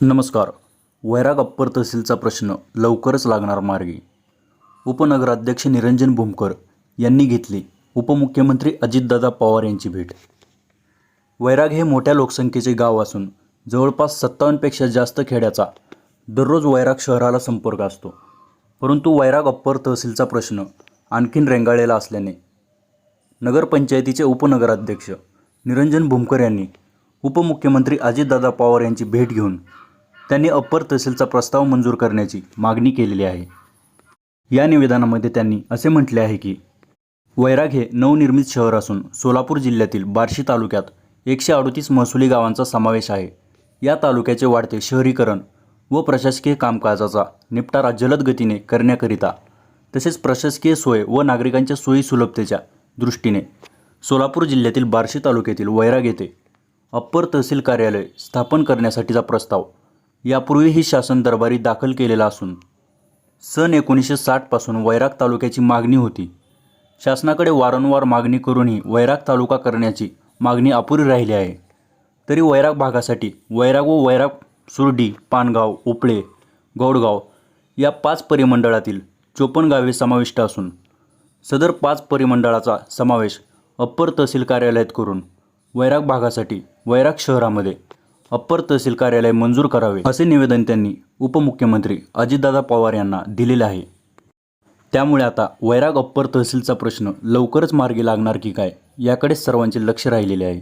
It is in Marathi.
नमस्कार. वैराग अप्पर तहसीलचा प्रश्न लवकरच लागणार मार्गी. उपनगराध्यक्ष निरंजन भूमकर यांनी घेतली उपमुख्यमंत्री अजितदादा पवार यांची भेट. वैराग हे मोठ्या लोकसंख्येचे गाव असून जवळपास सत्तावन्नपेक्षा जास्त खेड्याचा दररोज वैराग शहराला संपर्क असतो. परंतु वैराग अप्पर तहसीलचा प्रश्न आणखीन रेंगाळलेला असल्याने नगरपंचायतीचे उपनगराध्यक्ष निरंजन भूमकर यांनी उपमुख्यमंत्री अजितदादा पवार यांची भेट घेऊन त्यांनी अप्पर तहसीलचा प्रस्ताव मंजूर करण्याची मागणी केलेली आहे. या निवेदनामध्ये त्यांनी असे म्हटले आहे की वैराग हे नवनिर्मित शहर असून सोलापूर जिल्ह्यातील बार्शी तालुक्यात एकशे अडतीस महसुली गावांचा समावेश आहे. या तालुक्याचे वाढते शहरीकरण व प्रशासकीय कामकाजाचा निपटारा जलद गतीने करण्याकरिता तसेच प्रशासकीय सोय व नागरिकांच्या सोयी सुलभतेच्या दृष्टीने सोलापूर जिल्ह्यातील बार्शी तालुक्यातील वैराग येथे अप्पर तहसील कार्यालय स्थापन करण्यासाठीचा प्रस्ताव यापूर्वीही शासन दरबारी दाखल केलेला असून सन एकोणीसशे साठपासून वैराग तालुक्याची मागणी होती. शासनाकडे वारंवार मागणी करूनही वैराग तालुका करण्याची मागणी अपुरी राहिली आहे. तरी वैराग भागासाठी वैराग व वैराग सुरडी पानगाव उपळे गौडगाव या पाच परिमंडळातील चोपन्न गावे समाविष्ट असून सदर पाच परिमंडळाचा समावेश अप्पर तहसील कार्यालयात करून वैराग भागासाठी वैराग शहरामध्ये अप्पर तहसील कार्यालय मंजूर करावे असे निवेदन त्यांनी उपमुख्यमंत्री अजितदादा पवार यांना दिलेले आहे. त्यामुळे आता वैराग अप्पर तहसीलचा प्रश्न लवकरच मार्गी लागणार की काय याकडेच सर्वांचे लक्ष राहिलेले आहे.